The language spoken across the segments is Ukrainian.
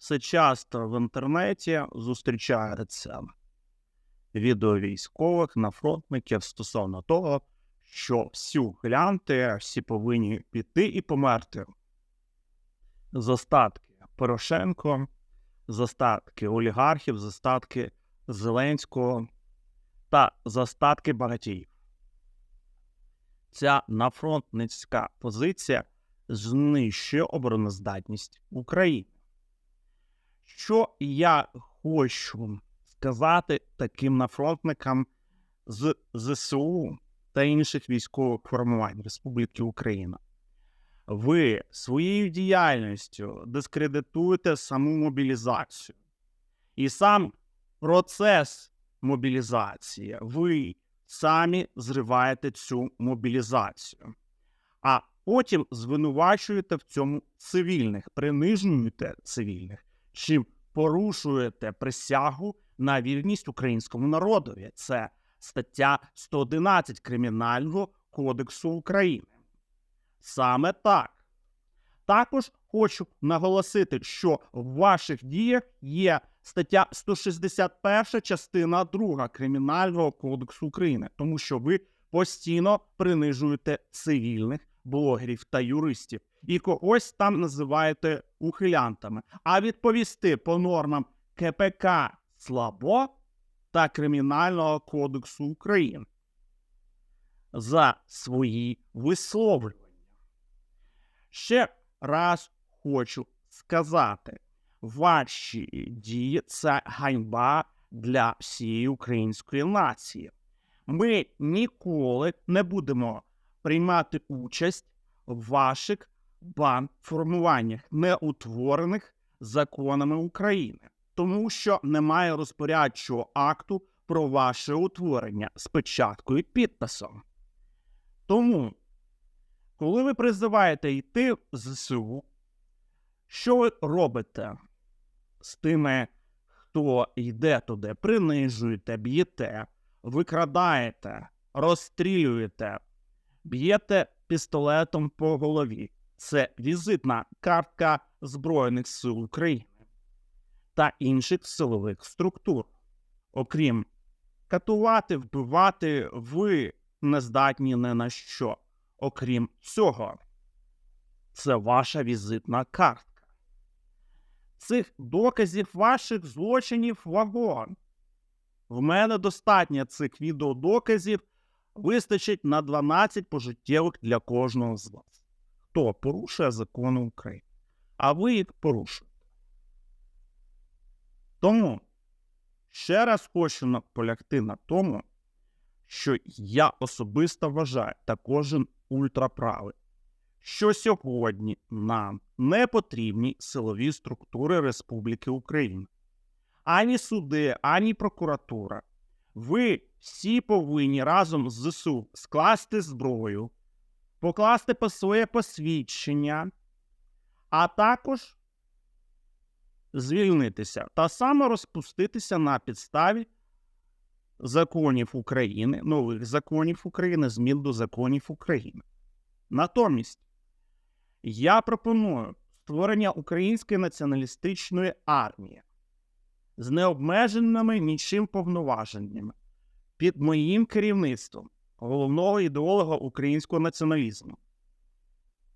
все часто в інтернеті зустрічається відео військових нафронтників стосовно того, що всі ухилянти, всі повинні піти і померти. З остатки Порошенко, з остатки олігархів, з остатки Зеленського та з остатки багатіїв. Ця нафронтницька позиція знищує обороноздатність України. Що я хочу сказати таким нафронтникам з ЗСУ та інших військових формувань Республіки Україна? Ви своєю діяльністю дискредитуєте саму мобілізацію. І сам процес мобілізації. Ви самі зриваєте цю мобілізацію. А потім звинувачуєте в цьому цивільних, принижуєте цивільних, чим порушуєте присягу на вірність українському народові. Це стаття 111 Кримінального кодексу України. Саме так. Також хочу наголосити, що в ваших діях є стаття 161 частина 2 Кримінального кодексу України, тому що ви постійно принижуєте цивільних блогерів та юристів і когось там називаєте ухилянтами. А відповісти по нормам КПК слабо та Кримінального кодексу України за свої висловлювання. Ще раз хочу сказати, ваші дії це ганьба для всієї української нації. Ми ніколи не будемо приймати участь в ваших банформуваннях, не утворених законами України, тому що немає розпорядчого акту про ваше утворення з печаткою і підписом. Тому, коли ви призиваєте йти в ЗСУ, що ви робите з тими, хто йде туди, принижуєте, б'єте, викрадаєте, розстрілюєте, б'єте пістолетом по голові. Це візитна картка Збройних сил України та інших силових структур. Окрім катувати, вбивати, ви не здатні не на що. Окрім цього, це ваша візитна картка. Цих доказів ваших злочинів вагон. В мене достатньо цих відеодоказів вистачить на 12 пожиттєвих для кожного з вас, хто порушує закони України. А ви їх порушуєте. Тому ще раз хочу наполягти на тому, що я особисто вважаю та кожен ультраправий, що сьогодні нам не потрібні силові структури Республіки Україна. Ані суди, ані прокуратура. Ви всі повинні разом з ЗСУ скласти зброю, покласти по своє посвідчення, а також звільнитися та саме розпуститися на підставі законів України, нових законів України, змін до законів України. Натомість я пропоную створення української націоналістичної армії з необмеженими нічим повноваженнями під моїм керівництвом головного ідеолога українського націоналізму.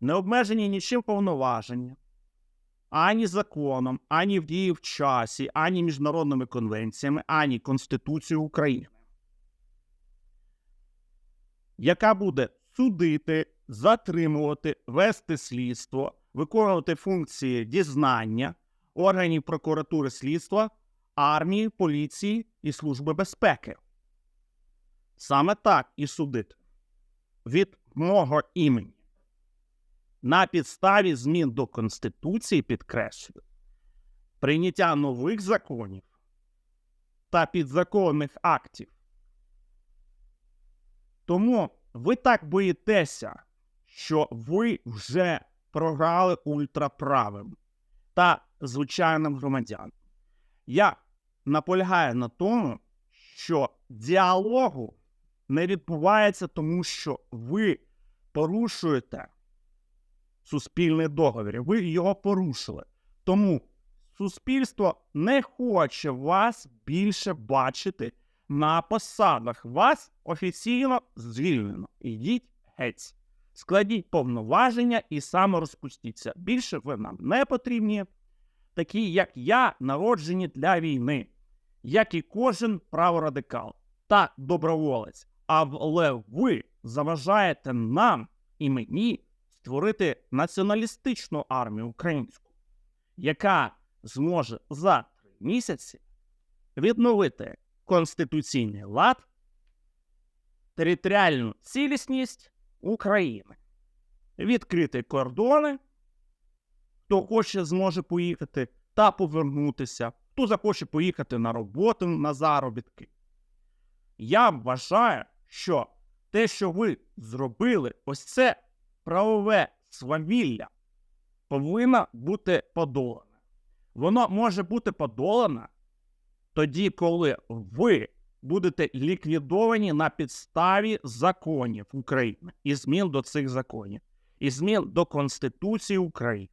Не обмежені нічим повноваження ані законом, ані в дії в часі, ані міжнародними конвенціями, ані Конституцією України, яка буде судити, затримувати, вести слідство, виконувати функції дізнання органів прокуратури слідства, армії, поліції і Служби безпеки. Саме так і судити від мого імені на підставі змін до Конституції підкреслюю, прийняття нових законів та підзаконних актів. Тому ви так боїтеся, що ви вже програли ультраправим та звичайним громадянам. Я наполягаю на тому, що діалогу не відбувається, тому що ви порушуєте суспільний договір. Ви його порушили. Тому суспільство не хоче вас більше бачити на посадах. Вас офіційно звільнено. Ідіть геть. Складіть повноваження і саморозпустіться. Більше ви нам не потрібні, такі, як я, народжені для війни, як і кожен праворадикал та доброволець. Але ви заважаєте нам і мені створити націоналістичну армію українську, яка зможе за три місяці відновити конституційний лад, територіальну цілісність України, відкрити кордони, хто хоче, зможе поїхати та повернутися, хто захоче поїхати на роботу на заробітки. Я вважаю, що те, що ви зробили, ось це правове свавілля, повинно бути подолане. Воно може бути подолане тоді, коли ви будете ліквідовані на підставі законів України і змін до цих законів, і змін до Конституції України,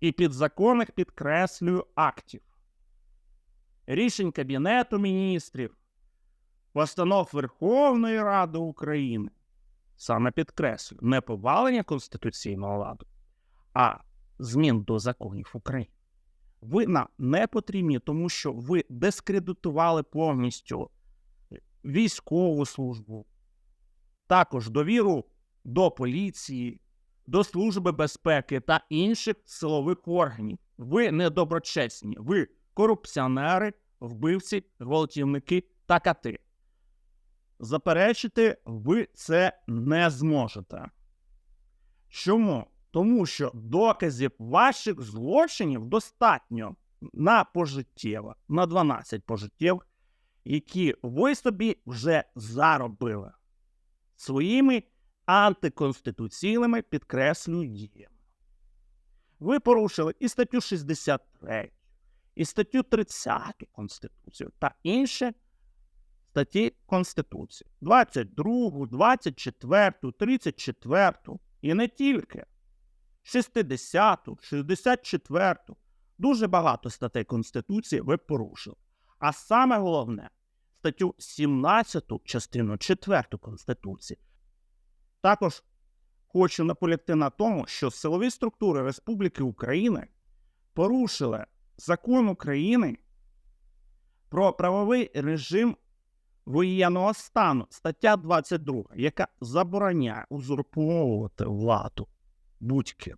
і підзаконних підкреслюю актів, рішень Кабінету міністрів, постанов Верховної Ради України. Саме підкреслю, не повалення конституційного ладу, а змін до законів України. Ви нам не потрібні, тому що ви дискредитували повністю військову службу, також довіру до поліції, до Служби безпеки та інших силових органів. Ви недоброчесні, ви корупціонери, вбивці, гвалтівники та кати. Заперечити ви це не зможете. Чому? Тому що доказів ваших злочинів достатньо на пожиттєво, на 12 пожиттєв, які ви собі вже заробили своїми антиконституційними підкреслюю діями. Ви порушили і статтю 63, і статтю 30 Конституції та інші статті Конституції 22, 24, 34 і не тільки. 60, 64. Дуже багато статей Конституції ви порушили. А саме головне, статтю 17, частину 4 Конституції. Також хочу наполягти на тому, що силові структури Республіки України порушили закон України про правовий режим воєнного стану, стаття 22, яка забороняє узурповувати владу будь-ким.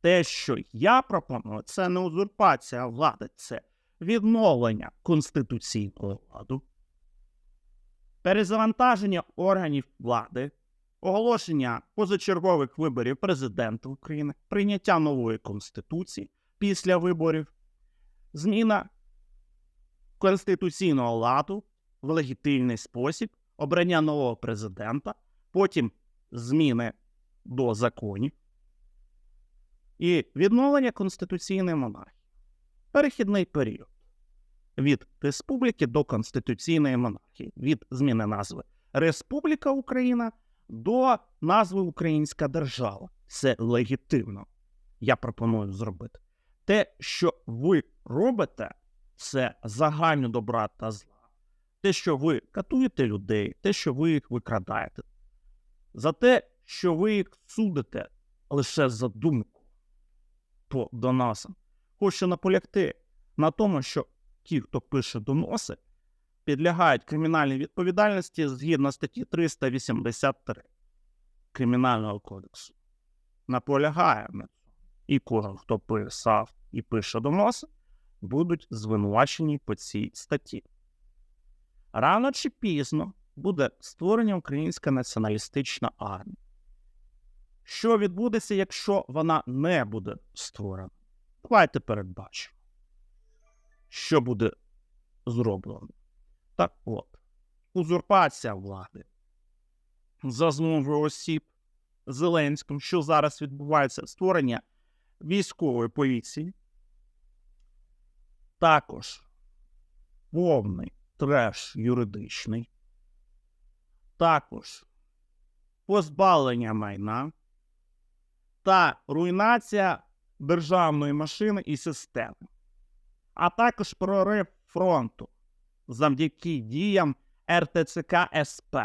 Те, що я пропоную, це не узурпація влади, це відновлення конституційного ладу, перезавантаження органів влади, оголошення позачергових виборів президента України, прийняття нової конституції після виборів, зміна конституційного ладу в легітимний спосіб, обрання нового президента, потім зміни до законів і відновлення конституційної монархії. Перехідний період від республіки до конституційної монархії, від зміни назви Республіка Україна до назви Українська держава. Це легітимно. Я пропоную зробити. Те, що ви робите, це загальне добра та зла. Те, що ви катуєте людей, те, що ви їх викрадаєте, за те, що ви їх судите лише за думку по доносам. Хочу наполягти на тому, що ті, хто пише доноси, підлягають кримінальній відповідальності згідно статті 383 Кримінального кодексу. Наполягає на цьому. І кожен, хто писав і пише доноси, будуть звинувачені по цій статті. Рано чи пізно буде створення Українська націоналістична армія. Що відбудеться, якщо вона не буде створена? Давайте передбачимо, що буде зроблено. Так от, узурпація влади за змовою осіб Зеленським, що зараз відбувається, створення військової поліції, також повний треш юридичний, також позбавлення майна та руйнація державної машини і системи, а також прорив фронту завдяки діям РТЦК СП,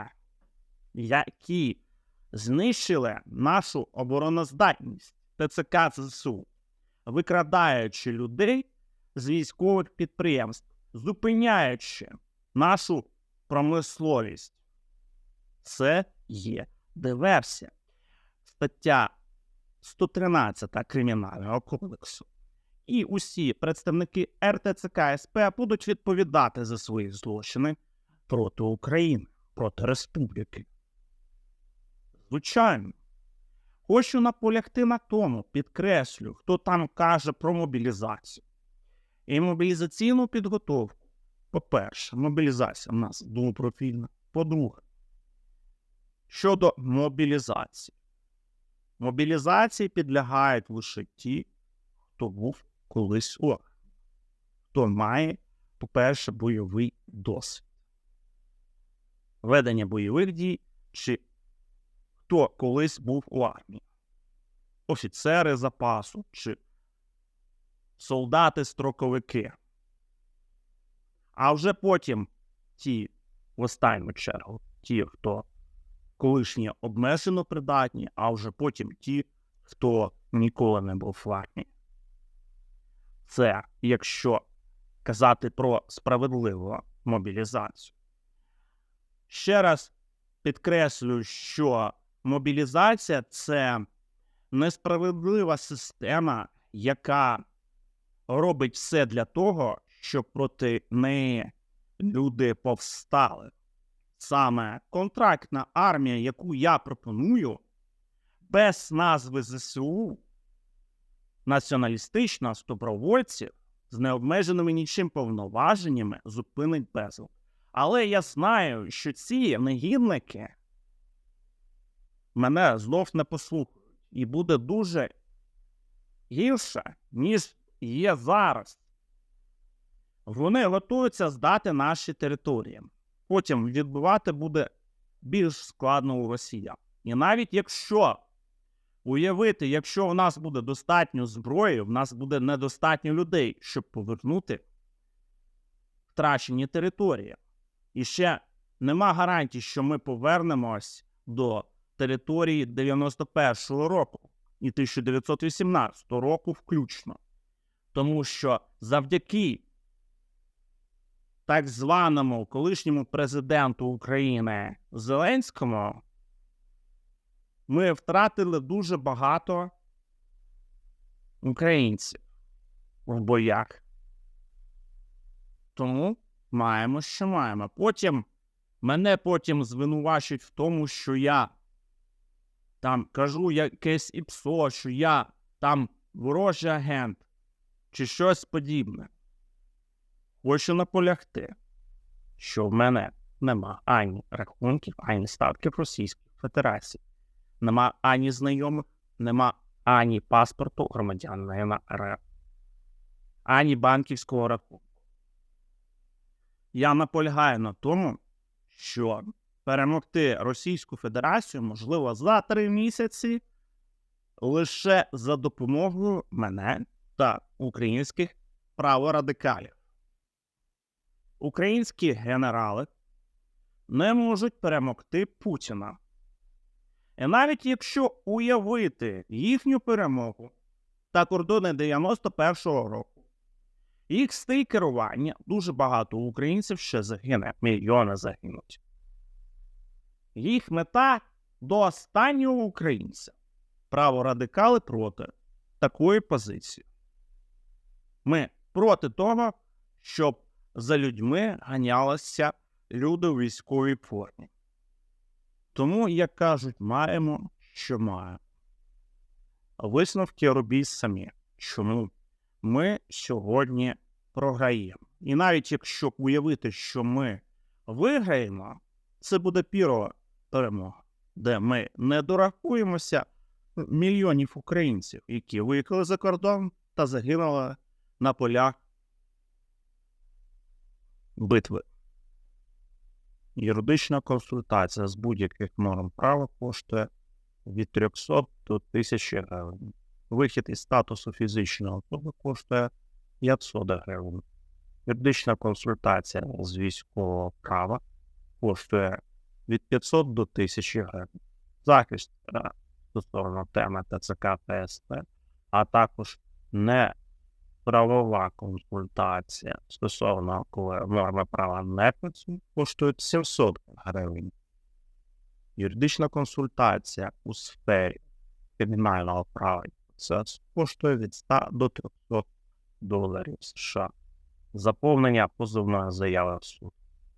які знищили нашу обороноздатність. ТЦК ЗСУ, викрадаючи людей з військових підприємств, зупиняючи нашу промисловість. Це є диверсія. Стаття 113 Кримінального кодексу. І усі представники РТЦК СП будуть відповідати за свої злочини проти України, проти республіки. Звичайно. Хочу наполягти на тому, підкреслю, хто там каже про мобілізацію. І мобілізаційну підготовку. По-перше, мобілізація в нас двопрофільна. По-друге, щодо мобілізації. Мобілізації підлягають лише ті, хто був колись армії, хто має, по-перше, бойовий досвід. Ведення бойових дій чи хто колись був у армії. Офіцери запасу чи солдати-строковики. А вже потім ті, в останню чергу, ті, хто колишні обмежено придатні, а вже потім ті, хто ніколи не був в армії. Це якщо казати про справедливу мобілізацію. Ще раз підкреслюю, що мобілізація це несправедлива система, яка робить все для того, щоб проти неї люди повстали. Саме контрактна армія, яку я пропоную, без назви ЗСУ, націоналістична з добровольців з необмеженими нічим повноваженнями зупинить безлад. Але я знаю, що ці негідники мене знов не послухають, і буде дуже гірше, ніж є зараз. Вони готуються здати наші території. Потім відбувати буде більш складно у росіян. І навіть якщо уявити, якщо в нас буде достатньо зброї, в нас буде недостатньо людей, щоб повернути втрачені території. І ще нема гарантій, що ми повернемось до території 91-го року і 1918 року включно. Тому що завдяки так званому колишньому президенту України Зеленському ми втратили дуже багато українців в боях. Тому маємо, що маємо. Потім мене потім звинувачують в тому, що я там кажу якесь ІПСО, що я там ворожий агент чи щось подібне. Хочу наполягти, що в мене нема ані рахунків, ані статків Російської Федерації, нема ані знайомих, нема ані паспорту громадянина РФ, ані банківського рахунку. Я наполягаю на тому, що перемогти Російську Федерацію можливо за три місяці лише за допомогою мене та українських праворадикалів. Українські генерали не можуть перемогти Путіна. І навіть якщо уявити їхню перемогу та кордони 91-го року, їх стиль керування дуже багато українців ще загине, мільйони загинуть. Їх мета до останнього українця. Праворадикали проти такої позиції. Ми проти того, щоб за людьми ганялися люди у військовій формі. Тому, як кажуть, маємо, що маємо. Висновки робіть самі. Чому ми сьогодні програємо? І навіть якщо уявити, що ми виграємо, це буде пірова перемога, де ми не дорахуємося мільйонів українців, які виїхали за кордон та загинули на полях битви. Юридична консультація з будь-яких норм права коштує від 300 до 1000 гривень. Вихід із статусу фізичної особи коштує 500 гривень. Юридична консультація з військового права коштує від 500 до 1000 гривень. Захист е, стосовно теми ТЦК та СП, а також не правова консультація стосовно норми права не коштують 700 гривень. Юридична консультація у сфері кримінального права процесу коштує від 100 до 300 доларів США. Заповнення позовної заяви в суд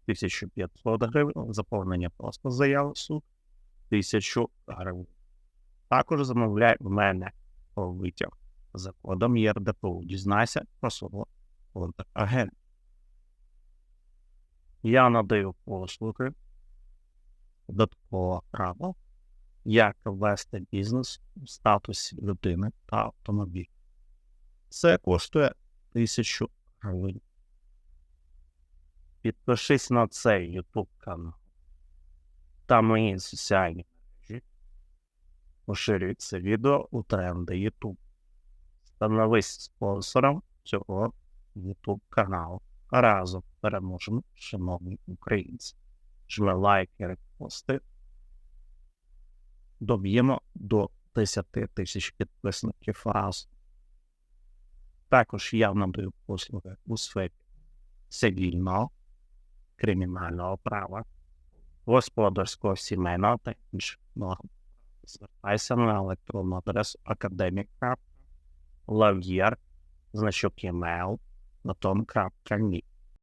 1500 гривень, заповнення просто заяви в суд 1000 гривень. Також замовляй в мене витяг за кодом ЄРДПУ. Дізнайся про свого контрагента. Я надаю послуги додаткового права, як вести бізнес у статусі людини та автомобіля. Це коштує 1000 гривень. Підпишись на цей YouTube канал та мої соціальні мережі. Поширюй це відео у тренди YouTube. Становись спонсором цього YouTube каналу. Разом переможемо, шановні українці. Жми лайки, репости. Доб'ємо до 10 тисяч підписників разом. Також я надаю послуги у сфері цивільного, кримінального права, господарського сімейного та інших. Звертайся на електронну адресу академік.lav'єр, значок email, на tom.me.